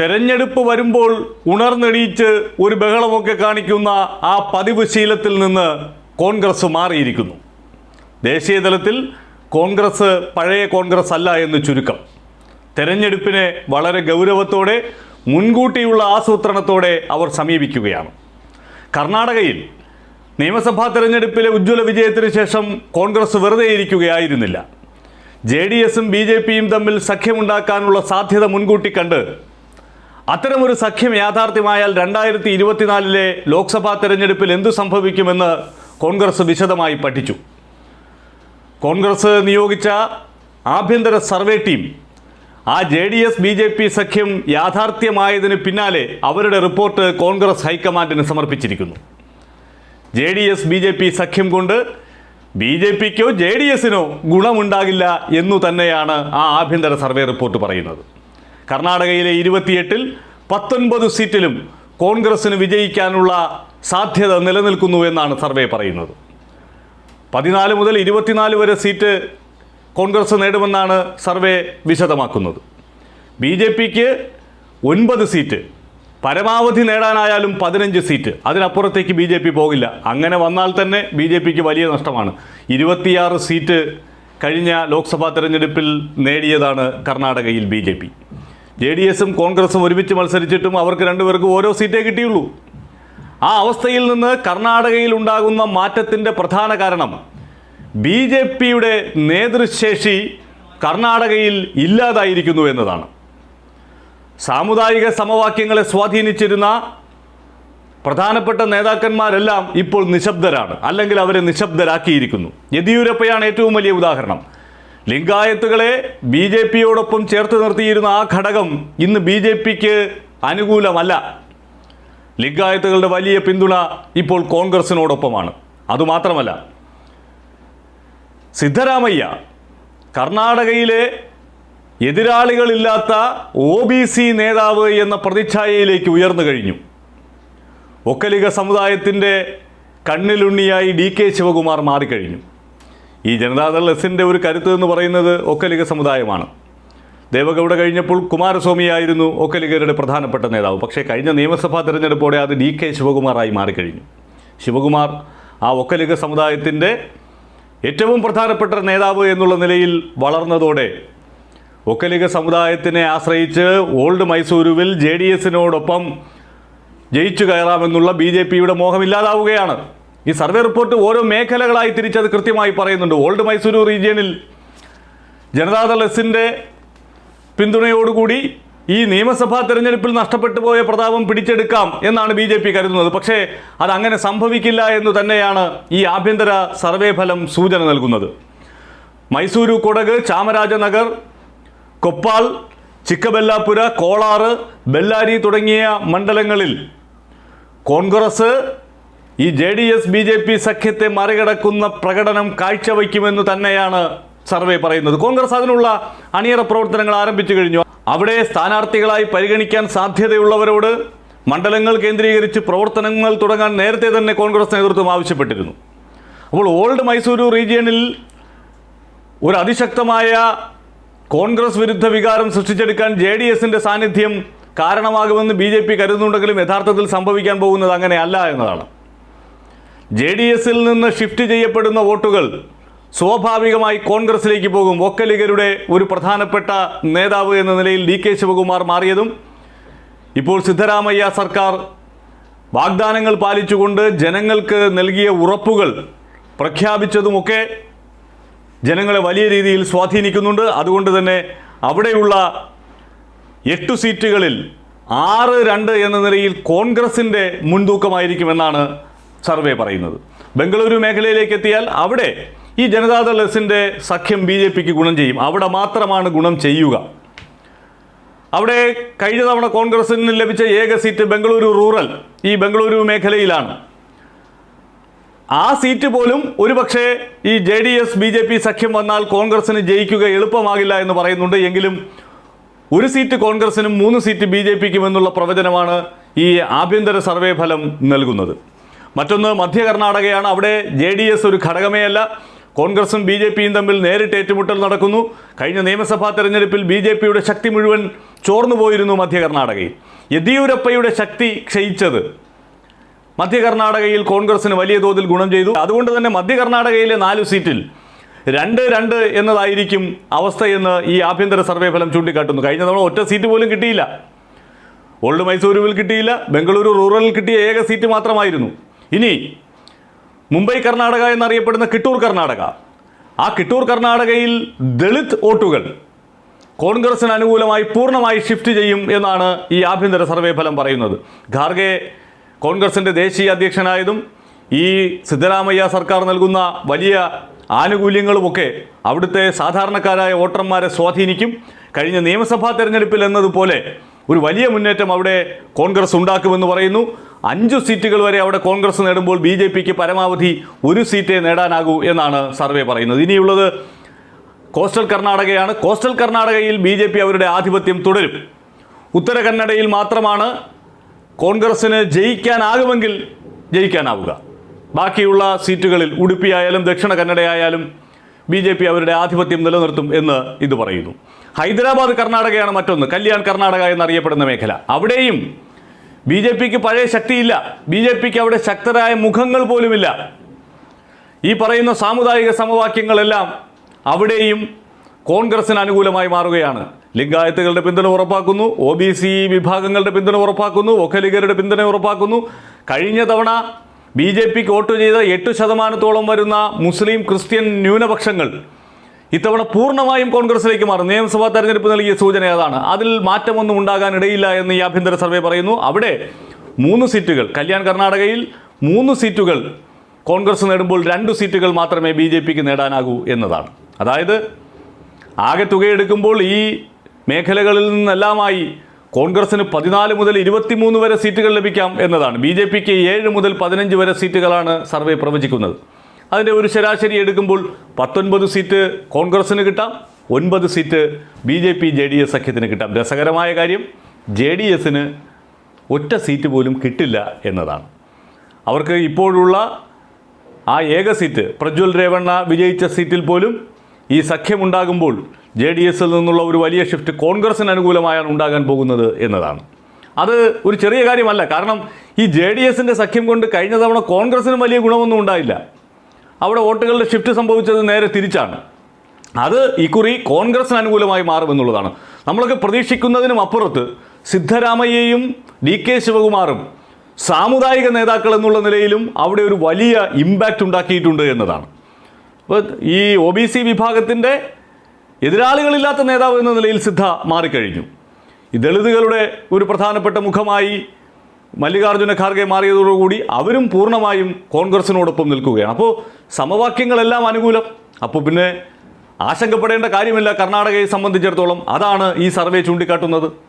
തെരഞ്ഞെടുപ്പ് വരുമ്പോൾ ഉണർന്നെണീച്ച് ഒരു ബഹളമൊക്കെ കാണിക്കുന്ന ആ പതിവ് ശീലത്തിൽ നിന്ന് കോൺഗ്രസ് മാറിയിരിക്കുന്നു. ദേശീയ തലത്തിൽ കോൺഗ്രസ് പഴയ കോൺഗ്രസ് അല്ല എന്ന് ചുരുക്കം. തെരഞ്ഞെടുപ്പിനെ വളരെ ഗൗരവത്തോടെ മുൻകൂട്ടിയുള്ള ആസൂത്രണത്തോടെ അവർ സമീപിക്കുകയാണ്. കർണാടകയിൽ നിയമസഭാ തെരഞ്ഞെടുപ്പിലെ ഉജ്ജ്വല വിജയത്തിന് ശേഷം കോൺഗ്രസ് വെറുതെ ഇരിക്കുകയായിരുന്നില്ല. ജെ ഡി എസും ബി ജെ പിയും തമ്മിൽ സഖ്യമുണ്ടാക്കാനുള്ള സാധ്യത മുൻകൂട്ടി കണ്ട് അത്തരമൊരു സഖ്യം യാഥാർത്ഥ്യമായാൽ രണ്ടായിരത്തി ഇരുപത്തിനാലിലെ ലോക്സഭാ തെരഞ്ഞെടുപ്പിൽ എന്തു സംഭവിക്കുമെന്ന് കോൺഗ്രസ് വിശദമായി പഠിച്ചു. കോൺഗ്രസ് നിയോഗിച്ച ആഭ്യന്തര സർവേ ടീം ആ J D S B J P സഖ്യം യാഥാർത്ഥ്യമായതിന് പിന്നാലെ അവരുടെ റിപ്പോർട്ട് കോൺഗ്രസ് ഹൈക്കമാൻഡിന് സമർപ്പിച്ചിരിക്കുന്നു. J D S B J P സഖ്യം കൊണ്ട് ബി ജെ പിക്കോ ജെ ഡി എസിനോ ഗുണമുണ്ടാകില്ല എന്നു തന്നെയാണ് ആ ആഭ്യന്തര സർവേ റിപ്പോർട്ട് പറയുന്നത്. കർണാടകയിലെ ഇരുപത്തിയെട്ടിൽ പത്തൊൻപത് സീറ്റിലും കോൺഗ്രസിന് വിജയിക്കാനുള്ള സാധ്യത നിലനിൽക്കുന്നു എന്നാണ് സർവേ പറയുന്നത്. പതിനാല് മുതൽ ഇരുപത്തിനാല് വരെ സീറ്റ് കോൺഗ്രസ് നേടുമെന്നാണ് സർവേ വിശദമാക്കുന്നത്. ബി ജെ പിക്ക് ഒൻപത് സീറ്റ് പരമാവധി നേടാനായാലും പതിനഞ്ച് സീറ്റ്. അതിനപ്പുറത്തേക്ക് ബി ജെ പി പോകില്ല. അങ്ങനെ വന്നാൽ തന്നെ ബി ജെ പിക്ക് വലിയ നഷ്ടമാണ്. ഇരുപത്തിയാറ് സീറ്റ് കഴിഞ്ഞ ലോക്സഭാ തെരഞ്ഞെടുപ്പിൽ നേടിയതാണ് കർണാടകയിൽ B J P. J D എസും കോൺഗ്രസും ഒരുമിച്ച് മത്സരിച്ചിട്ടും അവർക്ക് രണ്ടുപേർക്കും ഓരോ സീറ്റേ കിട്ടിയുള്ളൂ. ആ അവസ്ഥയിൽ നിന്ന് കർണാടകയിൽ ഉണ്ടാകുന്ന മാറ്റത്തിന്റെ പ്രധാന കാരണം ബി ജെ പിയുടെ നേതൃശേഷി കർണാടകയിൽ ഇല്ലാതായിരിക്കുന്നു എന്നതാണ്. സാമുദായിക സമവാക്യങ്ങളെ സ്വാധീനിച്ചിരുന്ന പ്രധാനപ്പെട്ട നേതാക്കന്മാരെല്ലാം ഇപ്പോൾ നിശബ്ദരാണ് അല്ലെങ്കിൽ അവരെ നിശബ്ദരാക്കിയിരിക്കുന്നു. യെദ്യൂരപ്പയാണ് ഏറ്റവും വലിയ ഉദാഹരണം. ലിംഗായത്തുകളെ ബി ജെ പിയോടൊപ്പം ചേർത്ത് നിർത്തിയിരുന്ന ആ ഘടകം ഇന്ന് ബി ജെ പിക്ക് അനുകൂലമല്ല. ലിംഗായത്തുകളുടെ വലിയ പിന്തുണ ഇപ്പോൾ കോൺഗ്രസിനോടൊപ്പമാണ്. അതുമാത്രമല്ല സിദ്ധരാമയ്യ കർണാടകയിലെ എതിരാളികളില്ലാത്ത ഒ ബി സി നേതാവ് എന്ന പ്രതിച്ഛായയിലേക്ക് ഉയർന്നു കഴിഞ്ഞു. ഒക്കലിക സമുദായത്തിന്റെ കണ്ണിലുണ്ണിയായി ഡി കെ ശിവകുമാർ മാറിക്കഴിഞ്ഞു. ഈ ജനതാദൾ എസിന്റെ ഒരു കരുത്ത് എന്ന് പറയുന്നത് ഒക്കലിക സമുദായമാണ്. ദേവഗൗഡ കഴിഞ്ഞപ്പോൾ കുമാരസ്വാമിയായിരുന്നു ഒക്കലിഗരുടെ പ്രധാനപ്പെട്ട നേതാവ്. പക്ഷേ കഴിഞ്ഞ നിയമസഭാ തെരഞ്ഞെടുപ്പോടെ അത് ഡി കെ ശിവകുമാറായി മാറിക്കഴിഞ്ഞു. ശിവകുമാർ ആ ഒക്കലിക സമുദായത്തിന്റെ ഏറ്റവും പ്രധാനപ്പെട്ട നേതാവ് എന്നുള്ള നിലയിൽ വളർന്നതോടെ ഒക്കലിക സമുദായത്തിനെ ആശ്രയിച്ച് ഓൾഡ് മൈസൂരുവിൽ ജെ ഡി എസിനോടൊപ്പം ജയിച്ചു കയറാമെന്നുള്ള ബി ജെ പിയുടെ മോഹം ഇല്ലാതാവുകയാണ്. ഈ സർവേ റിപ്പോർട്ട് ഓരോ മേഖലകളായി തിരിച്ചത് കൃത്യമായി പറയുന്നുണ്ട്. ഓൾഡ് മൈസൂരു റീജിയനിൽ ജനതാദൾ എസിന്റെ പിന്തുണയോടുകൂടി ഈ നിയമസഭാ തെരഞ്ഞെടുപ്പിൽ നഷ്ടപ്പെട്ടു പോയ പ്രതാപം പിടിച്ചെടുക്കാം എന്നാണ് ബി ജെ പി കരുതുന്നത്. പക്ഷേ അത് അങ്ങനെ സംഭവിക്കില്ല എന്ന് തന്നെയാണ് ഈ ആഭ്യന്തര സർവേ ഫലം സൂചന നൽകുന്നത്. മൈസൂരു കൊടക് ചാമരാജനഗർ കൊപ്പാൽ ചിക്കബെല്ലാപുര കോളാറ് ബെല്ലാരി തുടങ്ങിയ മണ്ഡലങ്ങളിൽ കോൺഗ്രസ് ഈ J D S B J P സഖ്യത്തെ മറികടക്കുന്ന പ്രകടനം കാഴ്ചവെക്കുമെന്ന് തന്നെയാണ് സർവേ പറയുന്നത്. കോൺഗ്രസ് അതിനുള്ള അണിയറ പ്രവർത്തനങ്ങൾ ആരംഭിച്ചു കഴിഞ്ഞു. അവിടെ സ്ഥാനാർത്ഥികളായി പരിഗണിക്കാൻ സാധ്യതയുള്ളവരോട് മണ്ഡലങ്ങൾ കേന്ദ്രീകരിച്ച് പ്രവർത്തനങ്ങൾ തുടങ്ങാൻ നേരത്തെ തന്നെ കോൺഗ്രസ് നേതൃത്വം ആവശ്യപ്പെട്ടിരുന്നു. അപ്പോൾ ഓൾഡ് മൈസൂരു റീജിയണിൽ ഒരു അതിശക്തമായ കോൺഗ്രസ് വിരുദ്ധ വികാരം സൃഷ്ടിച്ചെടുക്കാൻ ജെ ഡി എസിന്റെ സാന്നിധ്യം കാരണമാകുമെന്ന് ബി ജെ പി കരുതുന്നുണ്ടെങ്കിലും യഥാർത്ഥത്തിൽ സംഭവിക്കാൻ പോകുന്നത് അങ്ങനെയല്ല എന്നതാണ്. ജെ ഡി എസിൽ നിന്ന് ഷിഫ്റ്റ് ചെയ്യപ്പെടുന്ന വോട്ടുകൾ സ്വാഭാവികമായി കോൺഗ്രസിലേക്ക് പോകും. ഒക്കലിഗരുടെ ഒരു പ്രധാനപ്പെട്ട നേതാവ് എന്ന നിലയിൽ ഡി കെ ശിവകുമാർ മാറിയതും ഇപ്പോൾ സിദ്ധരാമയ്യ സർക്കാർ വാഗ്ദാനങ്ങൾ പാലിച്ചുകൊണ്ട് ജനങ്ങൾക്ക് നൽകിയ ഉറപ്പുകൾ പ്രഖ്യാപിച്ചതുമൊക്കെ ജനങ്ങളെ വലിയ രീതിയിൽ സ്വാധീനിക്കുന്നുണ്ട്. അതുകൊണ്ട് തന്നെ അവിടെയുള്ള എട്ട് സീറ്റുകളിൽ ആറ് രണ്ട് എന്ന നിലയിൽ കോൺഗ്രസിന്റെ മുൻതൂക്കമായിരിക്കുമെന്നാണ് സർവേ പറയുന്നത്. ബംഗളൂരു മേഖലയിലേക്ക് എത്തിയാൽ അവിടെ ഈ ജനതാദൾ എസിന്റെ സഖ്യം ബി ജെ പിക്ക് ഗുണം ചെയ്യും. അവിടെ മാത്രമാണ് ഗുണം ചെയ്യുക. അവിടെ കഴിഞ്ഞ തവണ കോൺഗ്രസിന് ലഭിച്ച ഏക സീറ്റ് ബംഗളൂരു റൂറൽ ഈ ബംഗളൂരു മേഖലയിലാണ്. ആ സീറ്റ് പോലും ഒരുപക്ഷെ ഈ J D S B J P സഖ്യം വന്നാൽ കോൺഗ്രസിന് ജയിക്കുക എളുപ്പമാകില്ല എന്ന് പറയുന്നുണ്ട്. എങ്കിലും ഒരു സീറ്റ് കോൺഗ്രസിനും മൂന്ന് സീറ്റ് ബി ജെ പിക്കും എന്നുള്ള പ്രവചനമാണ് ഈ ആഭ്യന്തര സർവേ ഫലം നൽകുന്നത്. മറ്റൊന്ന് മധ്യ കർണാടകയാണ്. അവിടെ ജെ ഡി എസ് ഒരു ഘടകമേ അല്ല കോൺഗ്രസും ബി ജെ പിയും തമ്മിൽ നേരിട്ട് ഏറ്റുമുട്ടൽ നടക്കുന്നു. കഴിഞ്ഞ നിയമസഭാ തെരഞ്ഞെടുപ്പിൽ ബി ജെ പിയുടെ ശക്തി മുഴുവൻ ചോർന്നു പോയിരുന്നു മധ്യ കർണാടകയിൽ. യെദ്യൂരപ്പയുടെ ശക്തി ക്ഷയിച്ചത് മധ്യ കർണാടകയിൽ കോൺഗ്രസിന് വലിയ തോതിൽ ഗുണം ചെയ്തു. അതുകൊണ്ട് തന്നെ മധ്യ കർണാടകയിലെ നാല് സീറ്റിൽ രണ്ട് രണ്ട് എന്നതായിരിക്കും അവസ്ഥയെന്ന് ഈ ആഭ്യന്തര സർവേ ഫലം ചൂണ്ടിക്കാട്ടുന്നു. കഴിഞ്ഞ തവണ ഒറ്റ സീറ്റ് പോലും കിട്ടിയില്ല. ഓൾഡ് മൈസൂരുവിൽ കിട്ടിയില്ല. ബംഗളൂരു റൂറലിൽ കിട്ടിയ ഏക സീറ്റ് മാത്രമായിരുന്നു. ഇനി മുംബൈ കർണാടക എന്നറിയപ്പെടുന്ന കിട്ടൂർ കർണാടക. ആ കിട്ടൂർ കർണാടകയിൽ ദളിത് വോട്ടുകൾ കോൺഗ്രസിന് അനുകൂലമായി പൂർണമായി ഷിഫ്റ്റ് ചെയ്യും എന്നാണ് ഈ ആഭ്യന്തര സർവേ ഫലം പറയുന്നത്. ഖാർഗെ കോൺഗ്രസിന്റെ ദേശീയ അധ്യക്ഷനായതും ഈ സിദ്ധരാമയ്യ സർക്കാർ നൽകുന്ന വലിയ ആനുകൂല്യങ്ങളുമൊക്കെ അവിടുത്തെ സാധാരണക്കാരായ വോട്ടർമാരെ സ്വാധീനിക്കും. കഴിഞ്ഞ നിയമസഭാ തെരഞ്ഞെടുപ്പിൽ എന്നതുപോലെ ഒരു വലിയ മുന്നേറ്റം അവിടെ കോൺഗ്രസ് ഉണ്ടാക്കുമെന്ന് പറയുന്നു. അഞ്ച് സീറ്റുകൾ വരെ അവിടെ കോൺഗ്രസ് നേടുമ്പോൾ ബി ജെ പിക്ക് പരമാവധി ഒരു സീറ്റേ നേടാനാകൂ എന്നാണ് സർവേ പറയുന്നത്. ഇനിയുള്ളത് കോസ്റ്റൽ കർണാടകയാണ്. കോസ്റ്റൽ കർണാടകയിൽ ബി ജെ പി അവരുടെ ആധിപത്യം തുടരും. ഉത്തര കന്നഡയിൽ മാത്രമാണ് കോൺഗ്രസ്സിന് ജയിക്കാനാകുമെങ്കിൽ ജയിക്കാനാവുക. ബാക്കിയുള്ള സീറ്റുകളിൽ ഉടുപ്പിയായാലും ദക്ഷിണ കന്നഡയായാലും ബി ജെ പി അവരുടെ ആധിപത്യം നിലനിർത്തും എന്ന് ഇത് പറയുന്നു. ഹൈദരാബാദ് കർണാടകയാണ് മറ്റൊന്ന് കല്യാൺ കർണാടക എന്നറിയപ്പെടുന്ന മേഖല. അവിടെയും ബി ജെ പിക്ക് പഴയ ശക്തിയില്ല. ബി ജെ പിക്ക് അവിടെ ശക്തരായ മുഖങ്ങൾ പോലുമില്ല. ഈ പറയുന്ന സാമുദായിക സമവാക്യങ്ങളെല്ലാം അവിടെയും കോൺഗ്രസിന് അനുകൂലമായി മാറുകയാണ്. ലിംഗായത്തുകളുടെ പിന്തുണ ഉറപ്പാക്കുന്നു ഒ ബി സി വിഭാഗങ്ങളുടെ പിന്തുണ ഉറപ്പാക്കുന്നു ഒഖലിഗരുടെ പിന്തുണ ഉറപ്പാക്കുന്നു. കഴിഞ്ഞ തവണ ബി ജെ പിക്ക് വോട്ട് ചെയ്ത എട്ട് ശതമാനത്തോളം വരുന്ന മുസ്ലിം ക്രിസ്ത്യൻ ന്യൂനപക്ഷങ്ങൾ ഇത്തവണ പൂർണമായും കോൺഗ്രസിലേക്ക് മാറും. നിയമസഭാ തെരഞ്ഞെടുപ്പ് നൽകിയ സൂചന അതാണ് അതിൽ മാറ്റമൊന്നും ഉണ്ടാകാനിടയില്ല എന്ന് ഈ ആഭ്യന്തര സർവേ പറയുന്നു. അവിടെ മൂന്ന് സീറ്റുകൾ കല്യാൺ കർണാടകയിൽ മൂന്ന് സീറ്റുകൾ കോൺഗ്രസ് നേടുമ്പോൾ രണ്ട് സീറ്റുകൾ മാത്രമേ ബി ജെ പിക്ക് നേടാനാകൂ എന്നതാണ്. അതായത് ആകെ തുകയെടുക്കുമ്പോൾ ഈ മേഖലകളിൽ നിന്നെല്ലാമായി കോൺഗ്രസിന് പതിനാല് മുതൽ ഇരുപത്തിമൂന്ന് വരെ സീറ്റുകൾ ലഭിക്കാം എന്നതാണ്. ബി ജെ പിക്ക് ഏഴ് മുതൽ പതിനഞ്ച് വരെ സീറ്റുകളാണ് സർവേ പ്രവചിക്കുന്നത്. അതിന്റെ ഒരു ശരാശരി എടുക്കുമ്പോൾ പത്തൊൻപത് സീറ്റ് കോൺഗ്രസ്സിന് കിട്ടാം ഒൻപത് seat B J P J D S സഖ്യത്തിന് കിട്ടാം. രസകരമായ കാര്യം ജെ ഡി എസിന് ഒറ്റ സീറ്റ് പോലും കിട്ടില്ല എന്നതാണ്. അവർക്ക് ഇപ്പോഴുള്ള ആ ഏക സീറ്റ് പ്രജ്വൽ രേവണ്ണ വിജയിച്ച സീറ്റിൽ പോലും ഈ സഖ്യമുണ്ടാകുമ്പോൾ ജെ ഡി എസിൽ നിന്നുള്ള ഒരു വലിയ ഷിഫ്റ്റ് കോൺഗ്രസിന് അനുകൂലമായാണ് ഉണ്ടാകാൻ പോകുന്നത് എന്നതാണ്. അത് ഒരു ചെറിയ കാര്യമല്ല. കാരണം ഈ ജെ ഡി എസിന്റെ സഖ്യം കൊണ്ട് കഴിഞ്ഞ തവണ കോൺഗ്രസിനും വലിയ ഗുണമൊന്നും ഉണ്ടായില്ല. അവിടെ വോട്ടുകളുടെ ഷിഫ്റ്റ് സംഭവിച്ചത് നേരെ തിരിച്ചാണ്. അത് ഇക്കുറി കോൺഗ്രസിന് അനുകൂലമായി മാറുമെന്നുള്ളതാണ്. നമ്മളൊക്കെ പ്രതീക്ഷിക്കുന്നതിനും അപ്പുറത്ത് സിദ്ധരാമയ്യയും ഡി കെ ശിവകുമാറും സാമുദായിക നേതാക്കൾ എന്നുള്ള നിലയിലും അവിടെ ഒരു വലിയ ഇമ്പാക്റ്റ് ഉണ്ടാക്കിയിട്ടുണ്ട് എന്നതാണ്. അപ്പോൾ ഈ ഒ ബി സി വിഭാഗത്തിന്റെ എതിരാളികളില്ലാത്ത നേതാവ് എന്ന നിലയിൽ സിദ്ധ മാറിക്കഴിഞ്ഞു. ദളിതുകളുടെ ഒരു പ്രധാനപ്പെട്ട മുഖമായി മല്ലികാർജുന ഖാർഗെ മാറിയതോടുകൂടി അവരും പൂർണമായും കോൺഗ്രസിനോടൊപ്പം നിൽക്കുകയാണ്. അപ്പോൾ സമവാക്യങ്ങളെല്ലാം അനുകൂലം. അപ്പോൾ പിന്നെ ആശങ്കപ്പെടേണ്ട കാര്യമില്ല കർണാടകയെ സംബന്ധിച്ചിടത്തോളം. അതാണ് ഈ സർവേ ചൂണ്ടിക്കാട്ടുന്നത്.